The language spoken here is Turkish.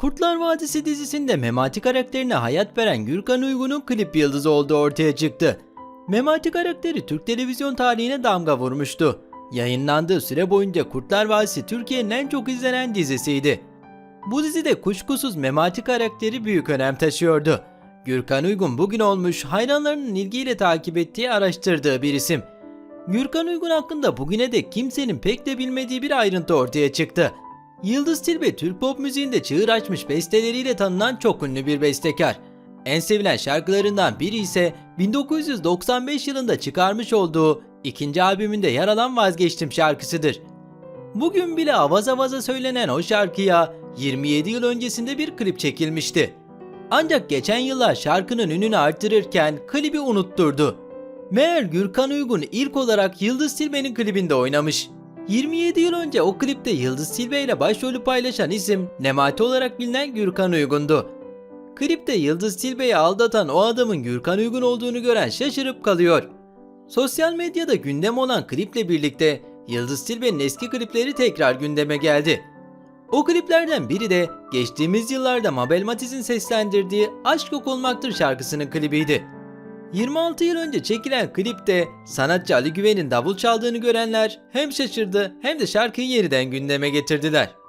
Kurtlar Vadisi dizisinde Memati karakterine hayat veren Gürkan Uygun'un klip yıldızı olduğu ortaya çıktı. Memati karakteri Türk televizyon tarihine damga vurmuştu. Yayınlandığı süre boyunca Kurtlar Vadisi Türkiye'nin en çok izlenen dizisiydi. Bu dizide kuşkusuz Memati karakteri büyük önem taşıyordu. Gürkan Uygun bugün olmuş hayranlarının ilgiyle takip ettiği araştırdığı bir isim. Gürkan Uygun hakkında bugüne dek kimsenin pek de bilmediği bir ayrıntı ortaya çıktı. Yıldız Tilbe Türk pop müziğinde çığır açmış besteleriyle tanınan çok ünlü bir bestekar. En sevilen şarkılarından biri ise 1995 yılında çıkarmış olduğu ikinci albümünde yer alan Vazgeçtim şarkısıdır. Bugün bile avaz avaza söylenen o şarkıya 27 yıl öncesinde bir klip çekilmişti. Ancak geçen yıllar şarkının ününü arttırırken klibi unutturdu. Meğer Gürkan Uygun ilk olarak Yıldız Tilbe'nin klibinde oynamış. 27 yıl önce o klipte Yıldız Tilbe ile başrolü paylaşan isim Nemati olarak bilinen Gürkan Uygun'du. Klipte Yıldız Tilbe'yi aldatan o adamın Gürkan Uygun olduğunu gören şaşırıp kalıyor. Sosyal medyada gündem olan kliple birlikte Yıldız Tilbe'nin eski klipleri tekrar gündeme geldi. O kliplerden biri de geçtiğimiz yıllarda Mabel Matiz'in seslendirdiği Aşk Yok Olmaktır şarkısının klibiydi. 26 yıl önce çekilen klipte sanatçı Ali Güven'in davul çaldığını görenler hem şaşırdı hem de şarkıyı yeniden gündeme getirdiler.